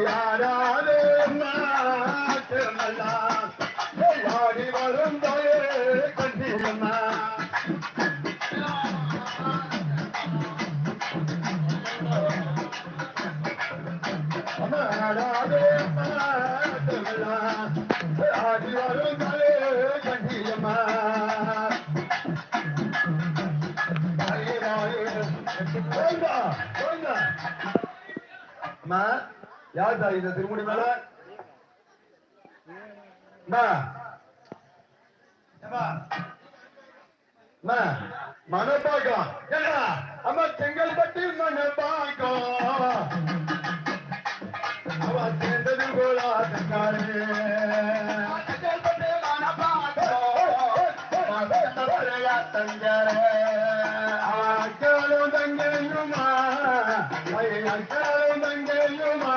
நீ யாராலே வாடி வருந்தாயே கண்டியம்மா அமராடே மாற்றமல்லா. வாடி வருந்தாயே கண்டியம்மா அம்மா யார் தாய் இந்த திருமணி மேல? அம்மா அம்மா, மனப்பாக்கம். ஏடா அம்மா செங்கல்பட்டு மனப்பாக்கம். அவ சேர்ந்தது போலா தங்காரே தங்கையுமா? தங்கையுமா?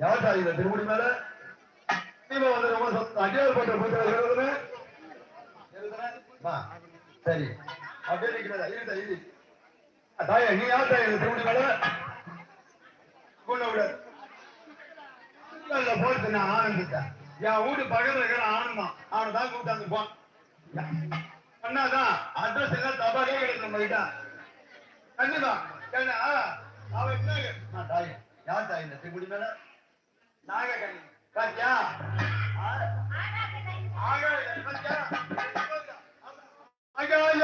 யார்டா திருமுடி மேல? நீங்க வந்து நம்ம அடியார் பண்ற புத்தகம் சரி. அப்படியே நிக்கிறதா இருடா இரு தாயா நீ யார்டா திருமுடி மேல? கொண்டு விட. இல்ல போட்டு நான் ஆனந்திட்டேன் என் வீட்டு பக்கத்துல இருக்கிற ஆனந்தம் அவனை தான் கூப்பிட்டாந்து போன் அட்ரஸ் எல்லாம் தபாலே கிடைக்கும் நம்ம கிட்ட கண்டிப்பா. ஏன்னா அவன் என்ன நான் தாய். யார் தாய் இந்த மேல? ஆகாய கண்ணிலம்மா அகால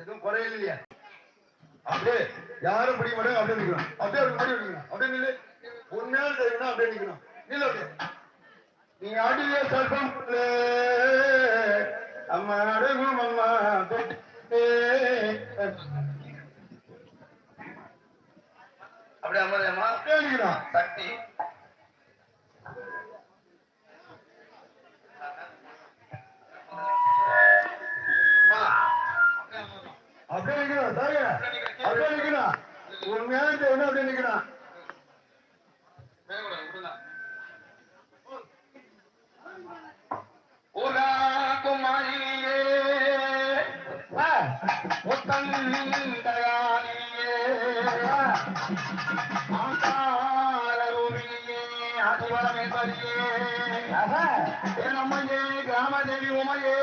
எதுவும் குறையில இல்லையா அப்படியே யாரும் பிடிக்க மாட்டாங்க அப்படியே நிக்கணும். அப்படியே அப்படி முடி நிக்கணும். அப்படியே நில்லு. உண்மையான தெரியும்னா அப்படியே நிக்கணும். நில்லு அப்படியே. நீ அடியே சல்பம் அம்மா அடங்கும் அம்மா அப்படியே அம்மா அப்படியே நிக்கணும். சக்தி மேல விடுங்க, விடுங்க. ஊரா குமாரியே ஆ, முத்தந்தகானியே ஆங்காரூபியே ஆதிவரமேஸ்வரியே ஆஹா. என்னம்மையே கிராமதேவி உமையே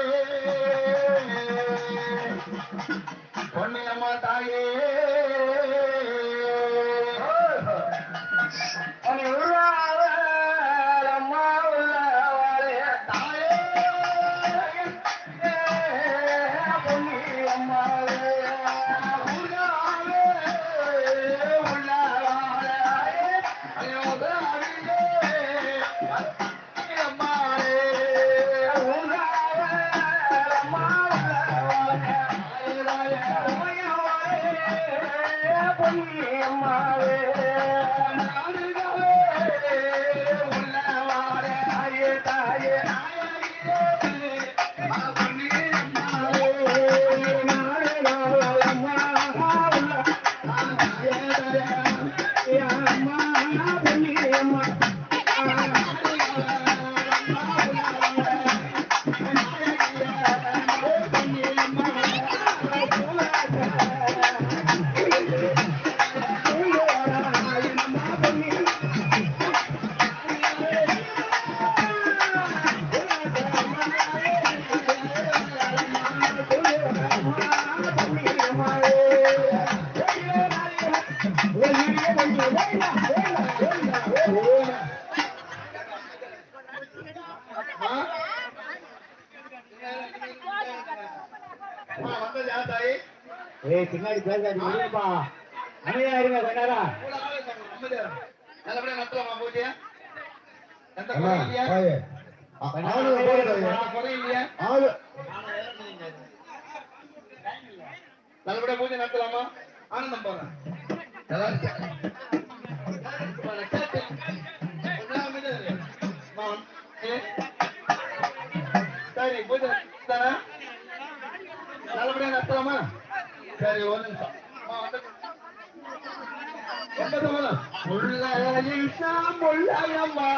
பொன்னியம்மா பின்னாடி பேசாதீங்க. இருங்கப்பா அமைதியா இருங்க கொஞ்ச நேரம். நல்லபடியா நடத்தலாமா பூஜையை? எந்த நல்லபடியா பூஜை நடத்தலாமா? ஆனந்தம் போறேன் ஒன்பது முதல். முள்ளையில் சாம் முள்ளையம்மா,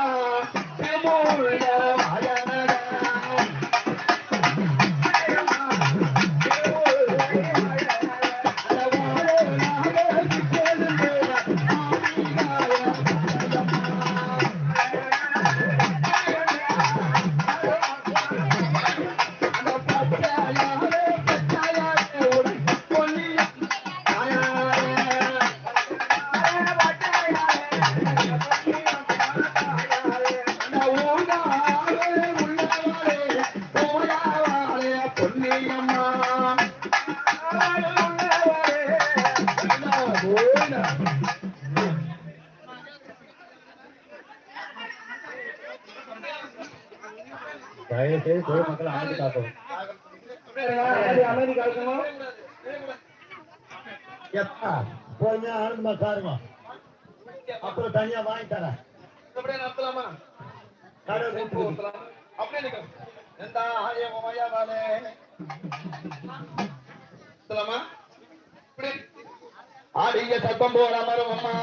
தயவு செய்து பொதுமக்கள் அமைதி காக்கணும் அமைதி காக்கணும் எப்பா ஆனந்தமா சாருங்க அப்புறம் தனியா வாங்கி தரேன். அப்படியே ஆடிய சத்தம் போல அம்மா.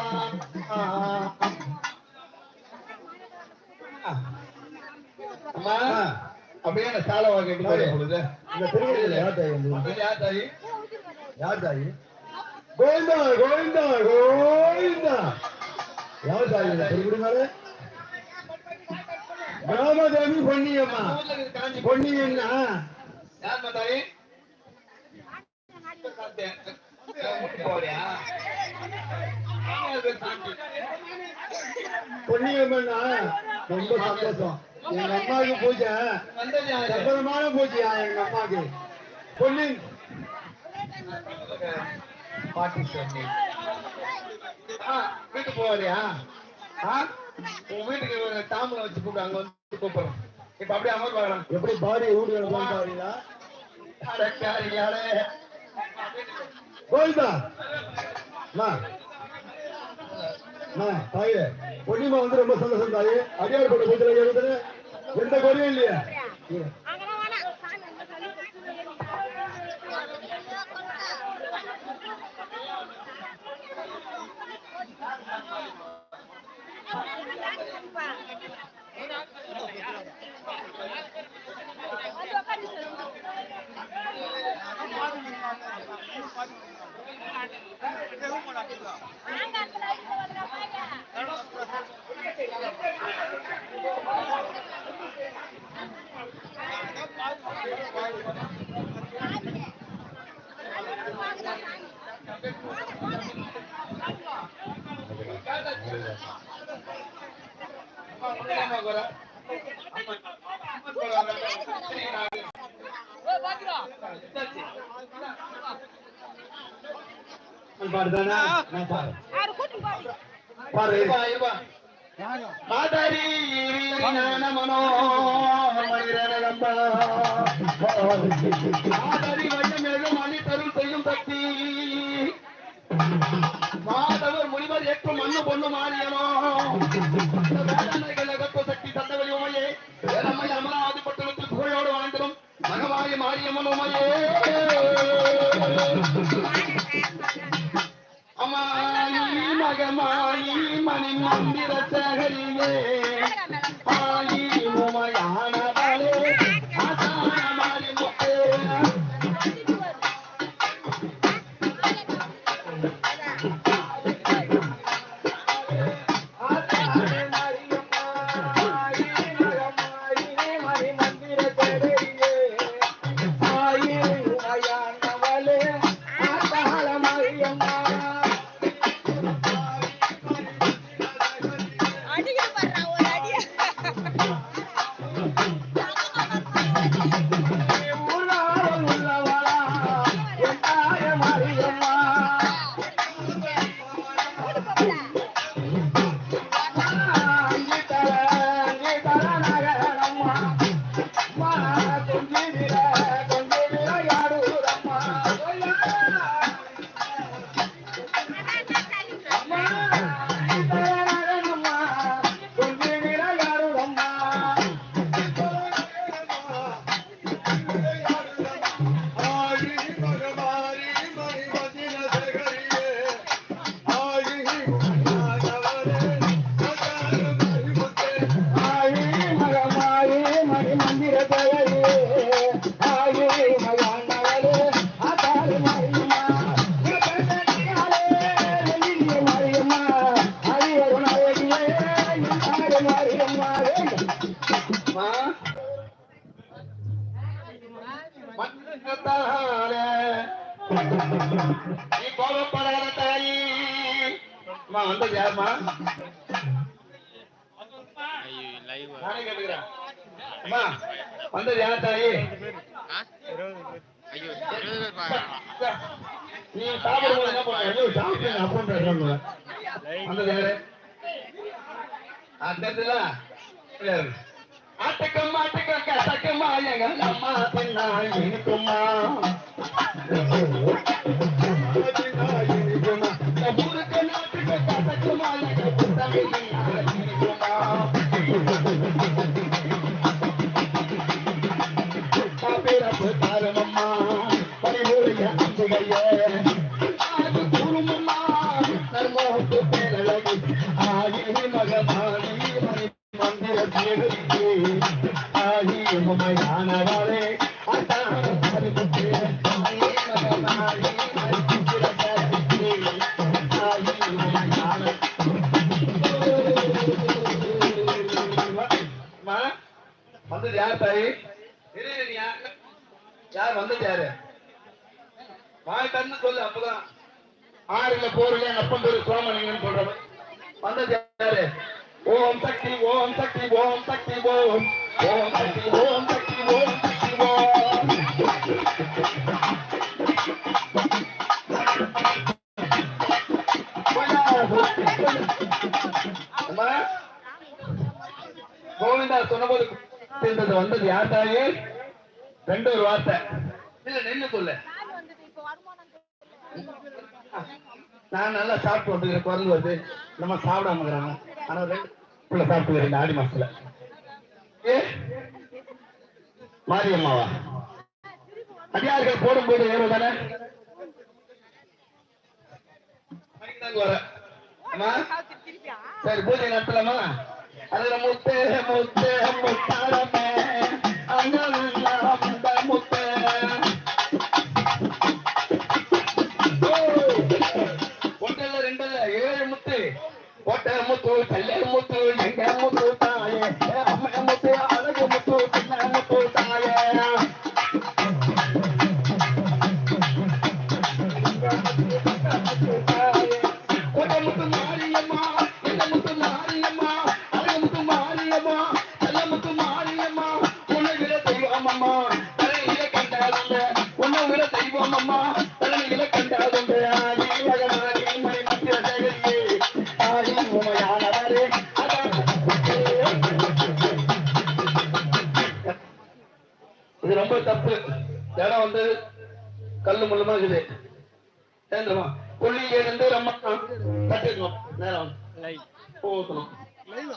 அப்படியே சாலை வாங்க யார்? தாய் கோவிந்தா கோவிந்தா கோவிந்தா. யார் தாய் திருவிடுங்களே ராமதேவி பொன்னியம்மா. பொன்னியம்னா யார் பொன்னியம்மன்னா? ரொம்ப சந்தோஷம். எங்க அம்மாவுக்கு பூஜை. சம்பளமான பூஜையா எங்க அம்மாக்கு பொன்னி பாட்டி ஆ வீட்டுக்கு ஆ? உன் வீட்டுக்கு தாம்பளம் வச்சு கூப்பிடு அங்க வந்து கூப்பிடுறோம். இப்ப அப்படியே அமர் பார்க்கலாம் எப்படி பாடி ஊடுகளை பாருங்களா கோவிந்தா. தாயே பொன்னிமா வந்து ரொம்ப சந்தோஷம் தாயே. அடியார் போட்ட பூஜை எழுதுன எந்த குறையும் இல்லையா. பாடுதானா? நான் பாரு பாரு இருப்பா, இருப்பா. மாதாரி ஞானமனோ மனிதனம்ப. மாதவி வையமேழும் மணி தரும் செய்யும் சக்தி. மாதவர் முனிவர் ஏற்றும் மண்ணு பொண்ணு மாறியனோ வேதனைகள் அகற்ற சக்தி சந்தவழி உமையே. வேதம்மை அமராவதி பட்டணத்தில் புகழோடு வாழ்ந்திடும் மகமாயி மாரியம்மன் உமையே. மந்திர அம்மா வந்தது யாருமா நானே கேட்டுக்கிறேன். அம்மா வந்தது யார் தாயி? நீ சாப்பிடும்போது என்ன பண்ண ஐயோ சாப்பிடுங்க அப்படின்னு வந்தது யாரு? ஆட்டுக்கம் ஆட்டுக்கம் கசக்கமா எங்க அம்மா பின்னா இருக்குமா யார் தாயி? யார் வந்தது யாரு? வாய்ட்டான்னு சொல்லு அப்பதான். ஆறுல போர்ல அப்பன் பேரு சோமலிங்கன்னு சொல்றவன் வந்தது யாரு? ஓம் சக்தி ஓம் சக்தி ஓம் சக்தி ஓம். ஓம் சக்தி ஓம் சக்தி ஓம் சக்தி ஓம். கோவிந்தா சொன்னபோது இருந்தது வந்தது யார் தாயே? ரெண்டு ஒரு வார்த்தை. இல்ல நின்னு சொல்லு. இப்போ நான் நல்லா சாப்பிட்டு வந்துக்கிறேன். குரல் வருது. நம்ம சாப்பிடாம இருக்கிறாங்க ஆனா ரெண்டு பிள்ளை சாப்பிட்டு இந்த ஆடி மாசத்துல. ஏ? மாரியம்மாவா? அடியார்கள் போடும்போது ஏறும் தானே? சரி பூஜை நடத்தலாமா? I'm gonna love you, இது ரொம்ப தப்பு. இடம் வந்து கல்லு முள்ளமா இருக்குது. ஏந்திரமா புள்ளி எழுந்து ரொம்ப தட்டிடணும். நேரம் ஊத்தணும் இல்ல